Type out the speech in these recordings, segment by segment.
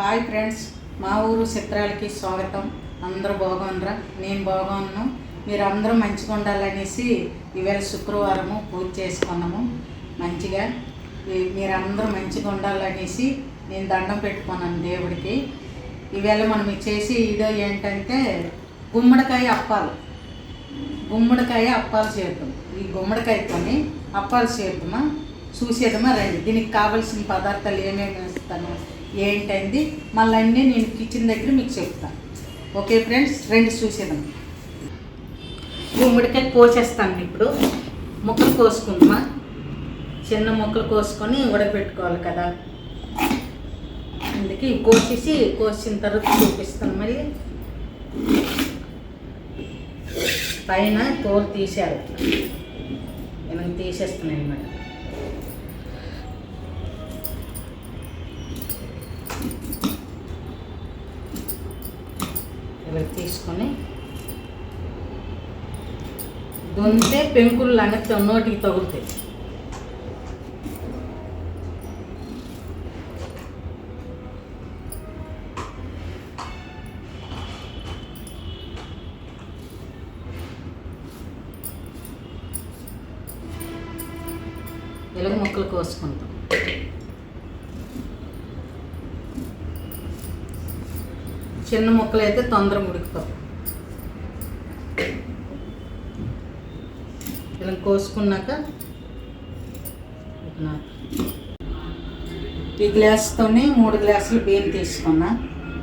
Hi friends మా ఊరు చిత్రాలకి స్వాగతం. అందరూ బాగున్నారా? నేను బాగున్నాను. మీరు అందరూ మంచిగా ఉండాలనేసి ఈవేళ శుక్రవారము పూజ చేసుకున్నాము. మంచిగా మీరు మీరందరూ మంచిగా ఉండాలనేసి నేను దండం పెట్టుకున్నాను దేవుడికి. ఈవేళ మనం చేసి ఇదో ఏంటంటే గుమ్మడికాయ అప్పాలు. గుమ్మడికాయ అప్పాలు చేద్దాం. ఈ గుమ్మడికాయతోని అప్పాలు చేద్దామా? చూసేదమా రండి. దీనికి కావాల్సిన పదార్థాలు ఏమేమి వేస్తాను? ఏంటంది? మళ్ళీ అన్నీ నేను కిచెన్ దగ్గర మీకు చెప్తాను ఓకే ఫ్రెండ్స్ రెండు చూసేద్దాం. గుమ్మడికాయ కోసేస్తాను ఇప్పుడు. ముక్కలు కోసుకుందామా చిన్న ముక్కలు కోసుకొని ఉడకబెట్టుకోవాలి కదా. అందుకే కోసేసి కోసిన తర్వాత చూపిస్తాను మళ్ళీ పైన తోలు తీసేయాలి. నేను తీసేస్తున్నాను అనమాట ఇలా తీసుకొని దొంతే పెంకులు అనేది నోటికి తగులుతాయి. ఎలుగు ముక్కలు కోసుకుంటాం చిన్న ముక్కలు అయితే తొందరగా ఉడికిపోతాయి. ఇలా కోసుకున్నాక ఈ గ్లాస్తోనే మూడు గ్లాసులు బియ్యం తీసుకున్నా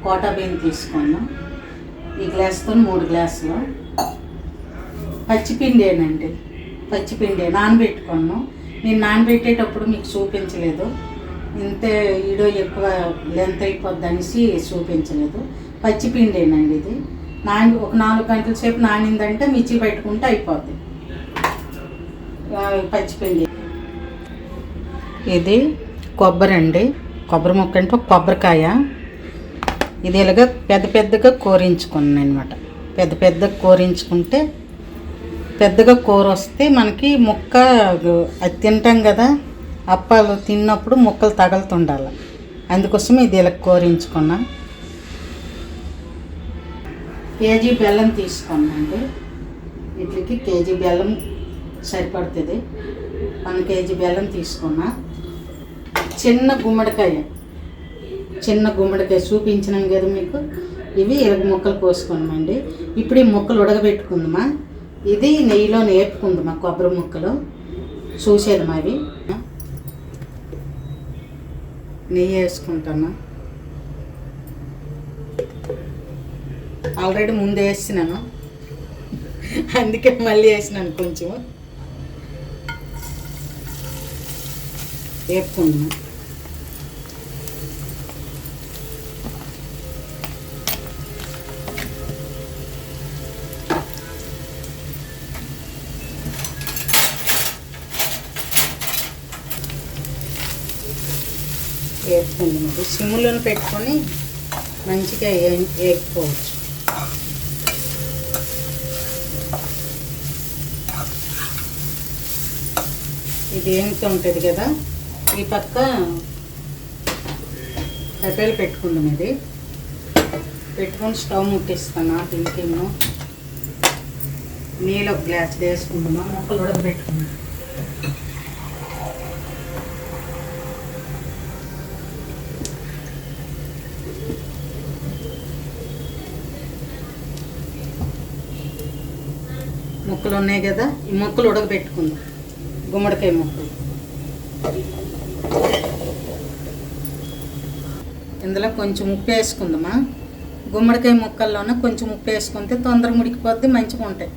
కోటా బియ్యం తీసుకున్నా. ఈ గ్లాస్తో మూడు గ్లాసులు. పచ్చిపిండేనండి పచ్చిపిండే నానబెట్టుకున్నాను. నేను నానబెట్టేటప్పుడు మీకు చూపించలేదు. ఇంతే ఈడో ఎక్కువ లెంత్ అయిపోద్ది అనేసి చూపించలేదు. పచ్చిపిండేనండి ఇది. నాని ఒక నాలుగు గంటల సేపు నానిందంటే మిర్చి పెట్టుకుంటే అయిపోద్ది. పచ్చిపిండి. ఇది కొబ్బరి అండి. కొబ్బరి ముక్క అంటే ఒక కొబ్బరికాయ. ఇది ఇలాగ పెద్ద పెద్దగా కోరించుకున్నాను అనమాట పెద్ద పెద్దగా కోరించుకుంటే పెద్దగా కూర వస్తే మనకి ముక్క అది తింటాం కదా అప్పాలు తిన్నప్పుడు ముక్కలు తగులుతుండాలి. అందుకోసం ఇది ఇలా కోరించుకున్నా. కేజీ బెల్లం తీసుకున్నాండి వీటికి కేజీ బెల్లం సరిపడుతుంది. వన్ కేజీ బెల్లం తీసుకున్నా. చిన్న గుమ్మడికాయ చిన్న గుమ్మడికాయ చూపించినాను కదా మీకు. ఇవి ఇరవై ముక్కలు కోసుకున్నామండి. ఇప్పుడు ఈ ముక్కలు ఉడకబెట్టుకుందామా. ఇది నెయ్యిలో నేర్పుకుందామా కొబ్బరి ముక్కలు. చూసేదమ్మా అవి. నెయ్యి వేసుకుంటాను ఆల్రెడీ ముందు వేసినాను. అందుకే మళ్ళీ వేసినాను కొంచెం. వేపుకుందామా వేపుకుందాం సిమ్లోనే పెట్టుకొని మంచిగా వేపుకోవచ్చు. ఇది ఏంతో ఉంటుంది కదా. ఈ పక్క కట్టెలు పెట్టుకుందాం ఇది. పెట్టుకొని స్టవ్ ముట్టిస్తాను దీనికి ఏమో నీళ్ళు ఒక గ్లాస్ వేసుకుందామా? మొక్కలు కూడా పెట్టుకుందాం. ముక్కలు ఉన్నాయి కదా. ఈ ముక్కలు ఉడకబెట్టుకుందాం. గుమ్మడికాయ ముక్కలు ఇందులో కొంచెం ఉప్పు వేసుకుందామా? గుమ్మడికాయ ముక్కల్లోనే కొంచెం ఉప్పు వేసుకుంటే తొందరగా ఉడికిపోద్ది మంచిగా ఉంటాయి.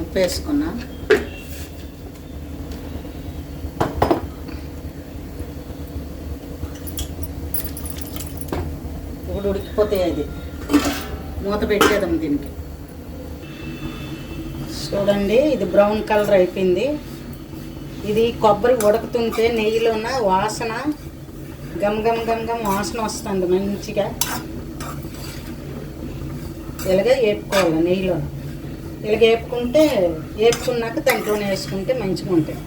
ఉప్పు వేసుకున్నా. ఇప్పుడు ఉడికిపోతాయి అది. మూత పెట్టేదమ్మా దీనికి. చూడండి ఇది బ్రౌన్ కలర్ అయిపోయింది. ఇది కొబ్బరి ఉడుకుతుంటే నెయ్యిలోన వాసన గమ్ గమ్ గమ్ గమ్ వాసన వస్తుంది మంచిగా. ఇలాగ వేపుకోవాలి నెయ్యిలో. ఇలాగ వేపుకుంటే వేపుకున్నాక దాంట్లోనే వేసుకుంటే మంచిగా ఉంటాయి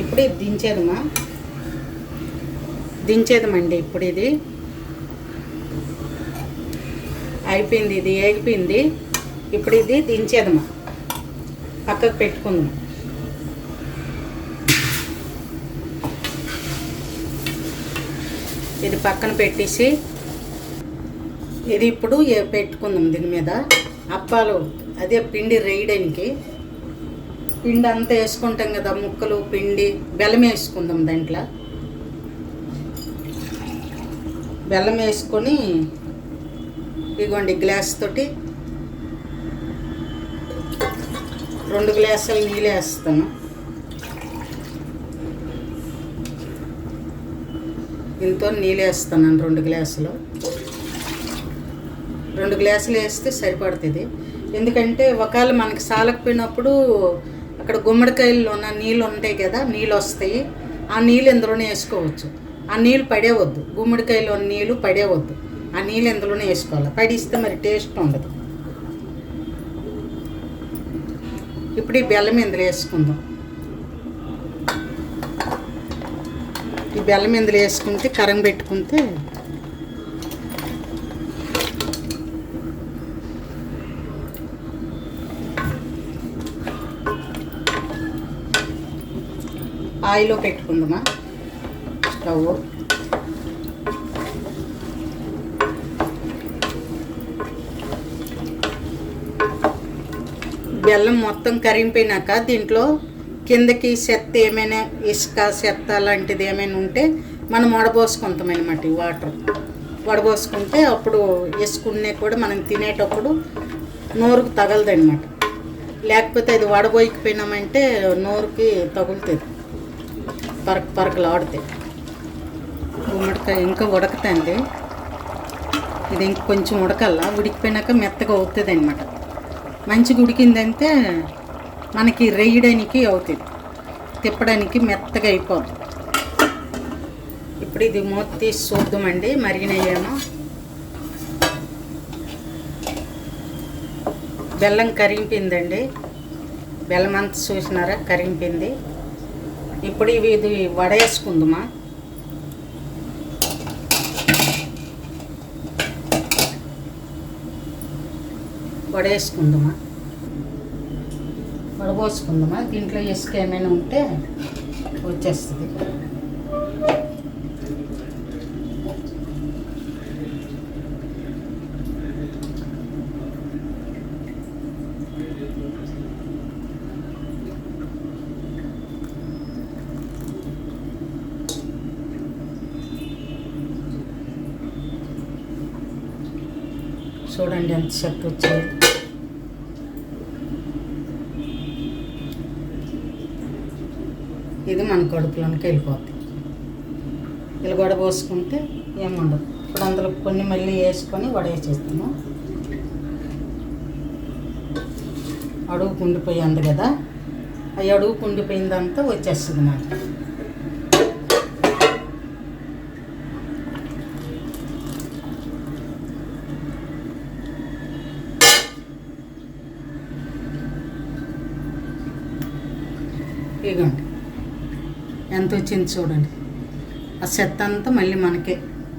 ఇప్పుడు ఇది దించేదమ్మా. దించేదమండి ఇప్పుడు ఇది. అయిపోయింది ఇది ఏగిపోయింది. ఇప్పుడు ఇది దించేదమ్మా పక్కకు పెట్టుకుందాం. ఇది పక్కన పెట్టేసి ఇది ఇప్పుడు పెట్టుకుందాం దీని మీద. అప్పాలు అదే పిండి రేయడానికి. పిండి అంతా వేసుకుంటాం కదా ముక్కలు పిండి బెల్లం వేసుకుందాం దాంట్లో. బెల్లం వేసుకొని ఇదిగోండి గ్లాస్ తోటి రెండు గ్లాసులు నీళ్ళు వేస్తాను. ఇంతో నీళ్ళు వేస్తాను రెండు గ్లాసులు. రెండు గ్లాసులు వేస్తే సరిపడుతుంది. ఎందుకంటే ఒకవేళ మనకి సాలకపోయినప్పుడు అక్కడ గుమ్మడికాయల్లో ఉన్న నీళ్ళు ఉంటాయి కదా నీళ్ళు వస్తాయి. ఆ నీళ్ళు ఇందులోనే వేసుకోవచ్చు. ఆ నీళ్ళు పడేవద్దు. గుమ్మడికాయలో నీళ్ళు పడేవద్దు. ఆ నీళ్ళు ఇందులోనే వేసుకోవాలి. పడిస్తే మరి టేస్ట్ ఉండదు. ఇప్పుడు ఈ బెల్లం ఇందులో వేసుకుందాం. ఈ బెల్లం ఇందులో వేసుకుంటే కరం పెట్టుకుంటే ఆయిల్లో పెట్టుకుందామా? స్టవ్. బెల్లం మొత్తం కరిగిపోయినాక దీంట్లో కిందకి చెత్త ఏమైనా ఇసుక చెత్త లాంటిది ఏమైనా ఉంటే మనం వడబోసుకుంటాం అనమాట ఈ వాటర్. వడబోసుకుంటే అప్పుడు ఇసుకున్నే కూడా మనం తినేటప్పుడు నోరుకు తగలదనమాట లేకపోతే అది వడబోయకపోయినామంటే నోరుకి తగులుతుంది. పరక పరకలు ఆడుతాయి. ఇంకా ఉడకతండి ఇది ఇంక కొంచెం ఉడకల్లా ఉడికిపోయినాక మెత్తగా అవుతుంది అనమాట మంచిగా ఉడికిందంటే మనకి రేయడానికి అవుతుంది తిప్పడానికి మెత్తగా అయిపోద్ది. ఇప్పుడు ఇది మూత తీసి చూద్దామండి. మరిగినయ్యేమో బెల్లం కరిగిపోయిందండి. బెల్లం అంతా చూసినారా? కరిగిపోయింది. ఇప్పుడు ఇవి ఇది వడేసుకుందామా? వడేసుకుందామా వడపోసుకుందామా దీంట్లో ఇసుక ఏమైనా ఉంటే వచ్చేస్తుంది. చూడండి ఎంత చెట్టు వచ్చింది. ఇది మన కడుపులోనికి వెళ్ళిపోతుంది ఇలా గొడ పోసుకుంటే ఏముండదు ఇప్పుడు అందులో కొన్ని మళ్ళీ వేసుకొని వడేసేస్తాము అడుగు కుండిపోయింది కదా అవి అడుగు కుండిపోయిందంతా వచ్చేస్తుంది నాకు ఇదిగోండి ఎంత వచ్చింది చూడండి. ఆ చెత్త అంతా మళ్ళీ మనకే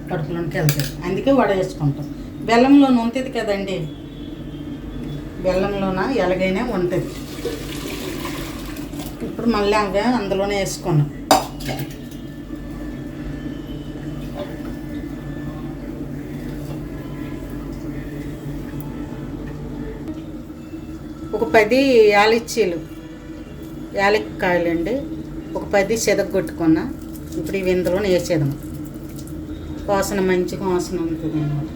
కడుపులోకి వెళ్తాయి. అందుకే వడ వేసుకుంటాం బెల్లంలో ఉంటుంది కదండి? బెల్లంలోన ఎలాగైనా ఉంటుంది. ఇప్పుడు మళ్ళీ అవే అందులోనే వేసుకున్నాం. ఒక పది యాలిచ్చీలు యాలక్కాయలండి. ఒక పది చెదగొట్టుకున్న ఇప్పుడు ఇవి ఇందులో వేసేదాం వాసన మంచిగా వాసన ఉంటుంది అన్నమాట.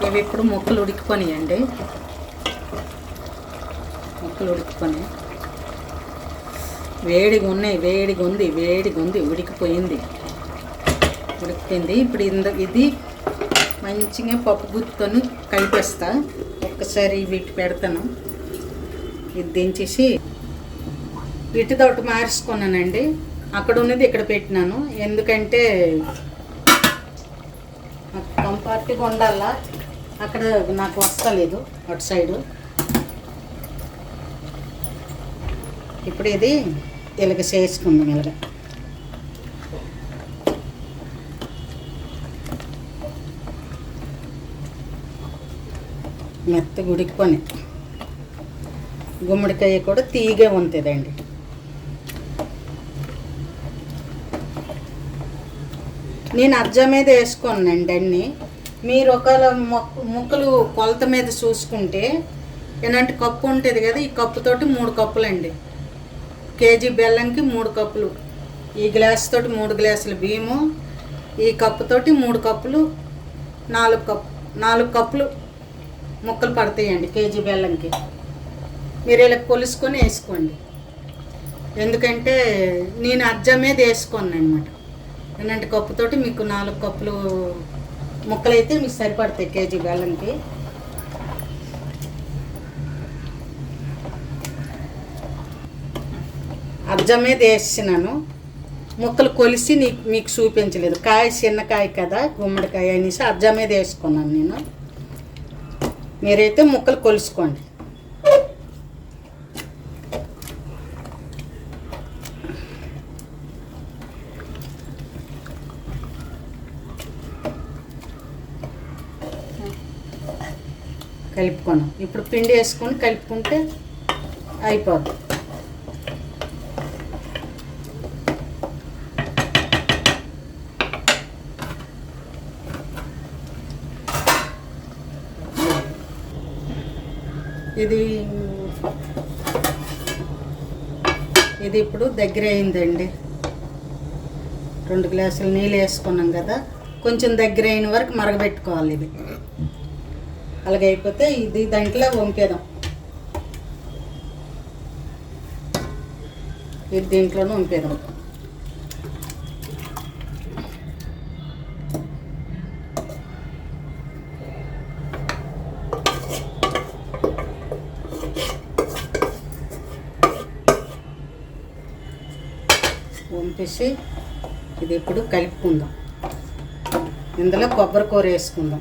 ఇవి ఇప్పుడు ముక్కలు ఉడికిపోయాయండి ముక్కలు ఉడికిపోయాయి వేడిగా ఉన్నాయి వేడిగా ఉంది వేడిగా ఉంది ఉడికిపోయింది. ఉడికిపోయింది. ఇప్పుడు ఇంద ఇది మంచిగా పప్పు గుత్తను కలిపేస్తా. ఒక్కసారి వీటి పెడతాను. ఇది దించేసి వీటితోటి మార్చుకున్నానండి. అక్కడ ఉన్నది ఇక్కడ పెట్టినాను. ఎందుకంటే కంఫర్ట్గా ఉండాలా? అక్కడ నాకు వస్తలేదు అటు సైడు. ఇప్పుడు ఇది ఇలాగ చేసుకుందాం ఇలాగ. మెత్త ఉడికిపోయి గుమ్మడికాయ కూడా తీగే ఉంటుందండి. నేను అజ్జ మీద వేసుకోనండి అన్నీ. మీరు ఒకవేళ ముక్కలు కొలత మీద చూసుకుంటే ఇలాంటి కప్పు ఉంటుంది కదా ఈ కప్పుతోటి మూడు కప్పులండి. కేజీ బెల్లంకి మూడు కప్పులు. ఈ గ్లాస్ తోటి మూడు గ్లాసులు బియ్యము ఈ కప్పుతోటి మూడు కప్పులు నాలుగు కప్ నాలుగు కప్పులు ముక్కలు పడతాయండి కేజీ బెల్లంకి. మీరు ఇలా కొలుసుకొని వేసుకోండి. ఎందుకంటే నేను అజ్జ మీద వేసుకోను అనమాట ఇలాంటి కప్పుతోటి మీకు నాలుగు కప్పులు ముక్కలైతే మీకు సరిపడతాయి కేజీ బెల్లంకి. అజ్జం మీద వేసినాను ముక్కలు కొలిసి నీకు మీకు చూపించలేదు. కాయ చిన్నకాయ కదా గుమ్మడికాయ అనేసి అజ్జం మీద వేసుకున్నాను నేను. మీరైతే ముక్కలు కొలుసుకోండి. కలుపుకున్నాం ఇప్పుడు పిండి వేసుకొని కలుపుకుంటే అయిపోద్ది ఇది ఇది ఇప్పుడు దగ్గర అయిందండి. రెండు గ్లాసులు నీళ్ళు వేసుకున్నాం కదా కొంచెం దగ్గర అయిన వరకు మరగబెట్టుకోవాలి ఇది. అలాగైపోతే అయిపోతే ఇది దాంట్లో వంపేదాం ఇది దీంట్లోనే వంపేదాం చెప్పేసి ఇది ఇప్పుడు కలుపుకుందాం. ఇందులో కొబ్బరి కూర వేసుకుందాం.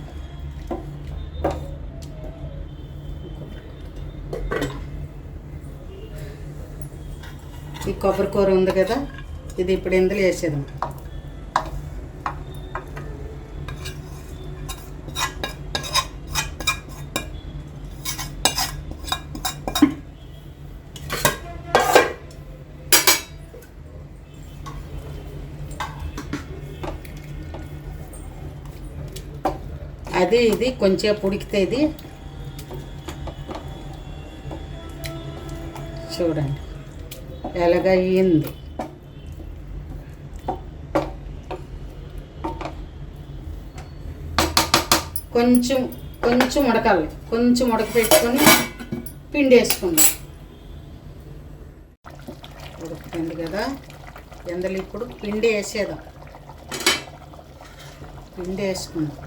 ఈ కొబ్బరి కూర ఉంది కదా ఇది ఇప్పుడు ఇందులో వేసేదాం అది ఇది కొంచెం ఉడికితే ఇది చూడండి. ఎలాగ కొంచెం కొంచెం ఉడకాలి. కొంచెం ఉడక పెట్టుకొని పిండి వేసుకుందాం. ఉడుకుతుంది కదా. ఎందులో ఇప్పుడు పిండి వేసేదాం పిండి వేసుకుందాం.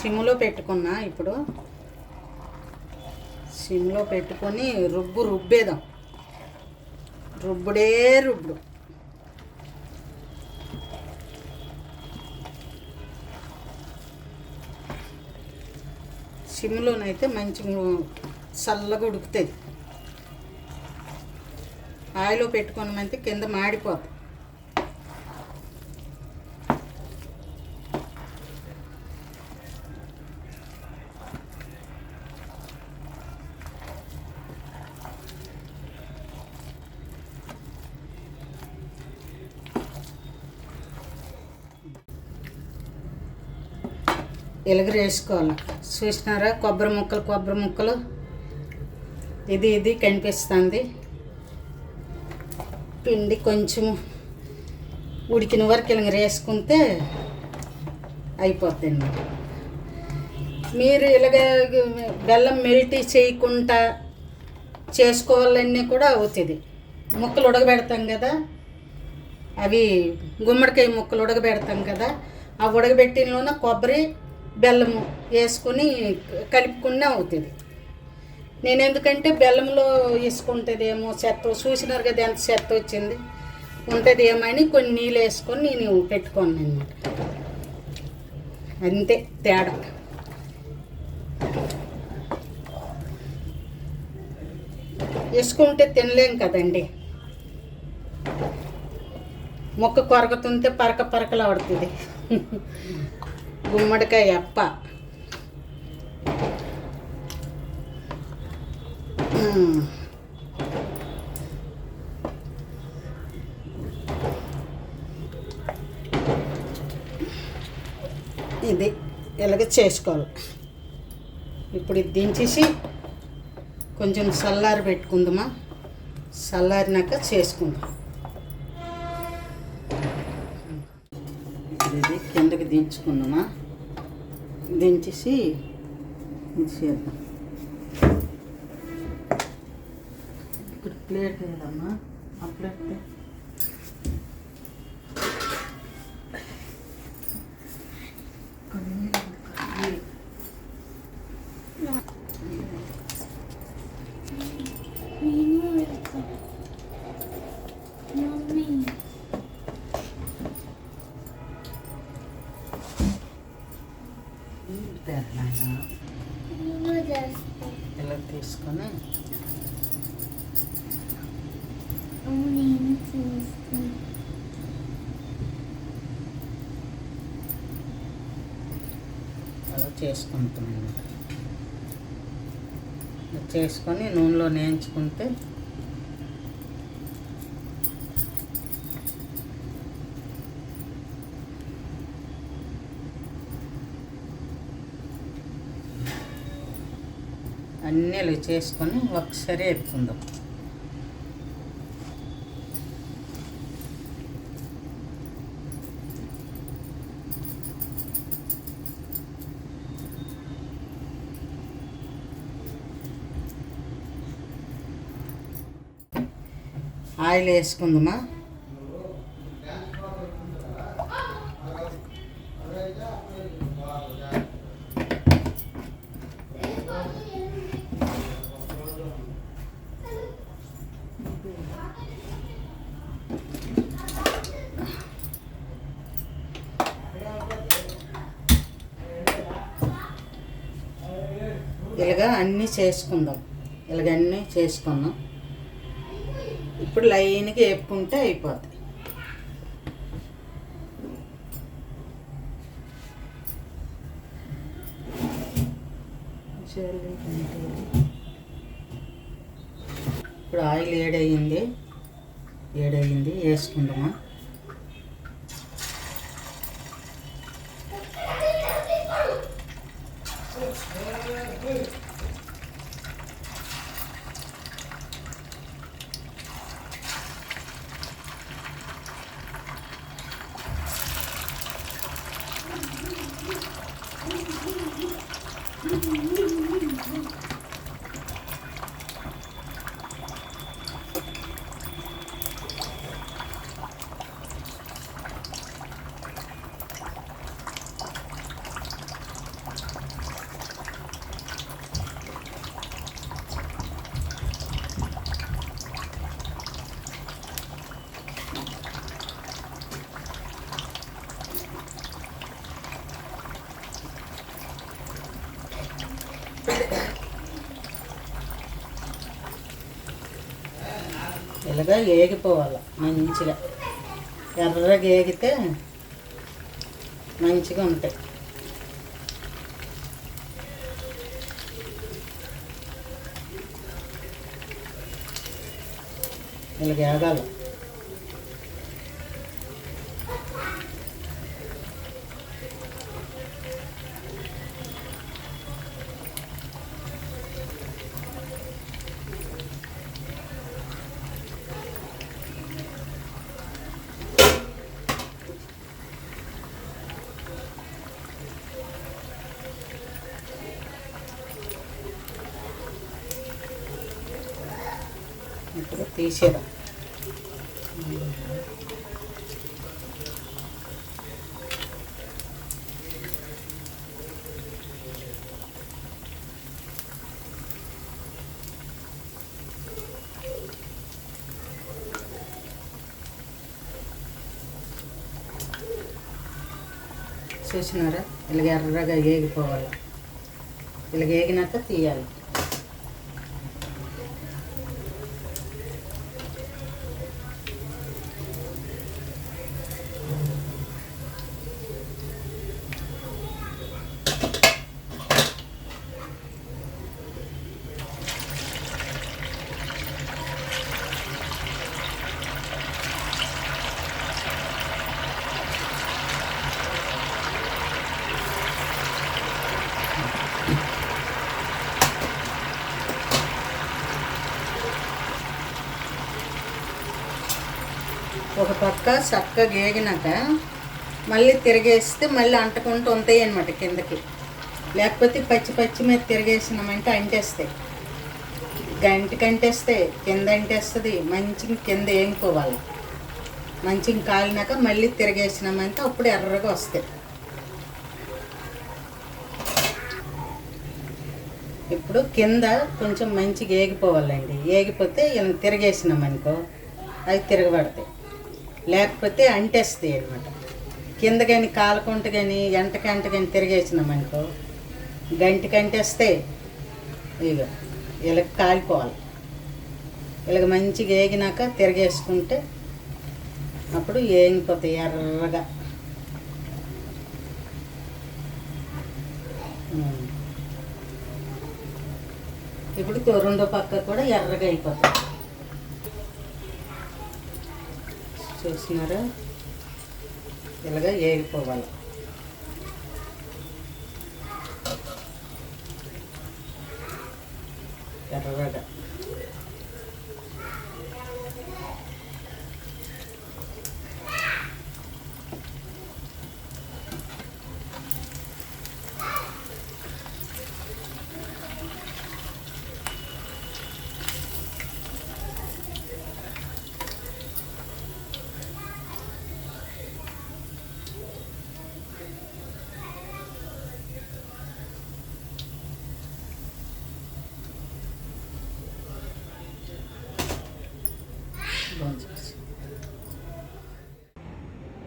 సిమ్లో పెట్టుకున్నా ఇప్పుడు. సిమ్లో పెట్టుకొని రుబ్బు రుబ్బేదాం రుబ్బుడే రుబ్బుడు. సిమ్లోనైతే మంచి చల్లగా ఉడుకుతుంది. ఆయిలో పెట్టుకున్నామంటే కింద మాడిపోతుంది ఎలుగురు వేసుకోవాలి చూసినారా? కొబ్బరి ముక్కలు కొబ్బరి ముక్కలు. ఇది ఇది కనిపిస్తుంది. పిండి కొంచెం ఉడికిన వరకు ఇలాగ వేసుకుంటే అయిపోతుంది మీరు ఇలాగ బెల్లం మెల్ట్ చేయకుండా చేసుకోవాలన్నీ కూడా అవుతుంది. ముక్కలు ఉడకబెడతాం కదా. అవి గుమ్మడికాయ ముక్కలు ఉడకబెడతాం కదా. ఆ ఉడకబెట్టినలోన కొబ్బరి బెల్లము వేసుకుని కలుపుకునే అవుతుంది. నేను ఎందుకంటే బెల్లంలో వేసుకుంటుందేమో చెత్త చూసినారు కదా ఎంత చెత్త వచ్చింది? ఉంటుంది ఏమని కొన్ని నీళ్ళు వేసుకొని నేను పెట్టుకోను అనమాట అంతే తేడా. వేసుకుంటే తినలేం కదండి. మొక్క కొరకుతుంటే పరక పరకలు ఆడుతుంది గుమ్మడికాయ అప్ప. ఇది ఇలాగ చేసుకోవాలి. ఇప్పుడు ఇది దించేసి కొంచెం చల్లారి పెట్టుకుందామా? చల్లారినాక చేసుకుందాం. ఇది కిందకి దించుకుందామా? దించేసి ఇది చేద్దాం ఇక్కడ ప్లేట్ లేదమ్మా ఆ ప్లేట్ తే. కొన్ని కొన్ని నేను వెళ్తా మమ్మీ తేరా నాయనా. నేను చేస్తా ఇలా తీసుకొని అమ్మ నేను చేస్తాను చేసుకుంటాం చేసుకొని నూనెలో నేయించుకుంటే అన్నీ చేసుకొని ఒకసారి ఎత్తుకుందాం ఆయిల్ వేసుకుందామా? ఇలాగ అన్నీ చేసుకుందాం. ఇలాగ అన్నీ చేసుకుందాం ఇప్పుడు లైన్గా వేపుకుంటే అయిపోతుంది ఇప్పుడు ఆయిల్ ఏడయింది. ఏడయింది వేసుకుందామా? ఎర్రగా ఏగిపోవాలి మంచిగా. ఎర్రగా ఏగితే మంచిగా ఉంటాయి. ఇలా ఏగాలి. తీసేద్దాం చూసినారా? ఇలాగ ఎర్రగా ఏగిపోవాలి. ఇలాగ ఏగినాక తీయాలి. పక్క చక్కగా గేగినాక మళ్ళీ తిరిగేస్తే మళ్ళీ అంటకుండా ఉంటాయి అనమాట కిందకి. లేకపోతే పచ్చి పచ్చి మీద తిరిగేసినామంటే అంటేస్తాయి. గంటకి అంటేస్తే కింద అంటేస్తుంది మంచిగా కింద ఏంగిపోవాలి మంచిగా కాలినాక మళ్ళీ తిరిగేసినామంటే అప్పుడు ఎర్రగా వస్తాయి. ఇప్పుడు కింద కొంచెం మంచిగా ఏగిపోవాలండి. ఏగిపోతే ఇలా తిరిగేసినామనుకో అవి తిరగబడతాయి. లేకపోతే అంటేస్తాయి అనమాట కింద కానీ కాలకుంట కానీ ఎంటకంట కానీ తిరిగేసినామనుకో గంటకి కంటేస్తే ఇక ఇలా కాలిపోవాలి. ఇలాగ మంచిగా ఏగినాక తిరిగేసుకుంటే అప్పుడు ఏగిపోతాయి ఎర్రగా. ఇప్పుడు రెండో పక్క కూడా ఎర్రగా అయిపోతుంది చూస్తున్నారా. ఇలాగ ఏగిపోవాలి. ఎర్రగా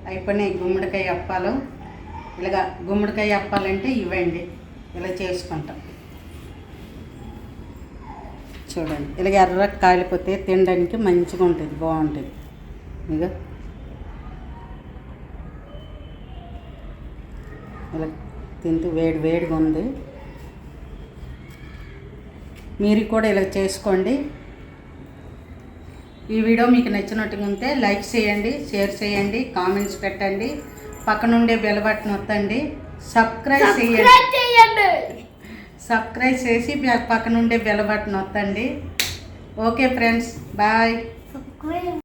అయిపోయినాయి. గుమ్మడికాయ అప్పాలు. ఇలాగ గుమ్మడికాయ అప్పాలంటే ఇవ్వండి. ఇలా చేసుకుంటాం. చూడండి. ఇలాగ ఎర్ర కాలిపోతే తినడానికి మంచిగా ఉంటుంది బాగుంటుంది. ఇక ఇలా తింటూ వేడి వేడిగా ఉంది. మీరు కూడా ఇలా చేసుకోండి. ఈ వీడియో మీకు నచ్చినట్టుగా ఉంటే లైక్ చేయండి షేర్ చేయండి కామెంట్స్ పెట్టండి. పక్కనుండే బెల్ బటన్ వత్తండి సబ్స్క్రైబ్ చేయండి. సబ్స్క్రైబ్ చేసి పక్కనుండే బెల్ బటన్ వత్తండి ఓకే ఫ్రెండ్స్ బాయ్.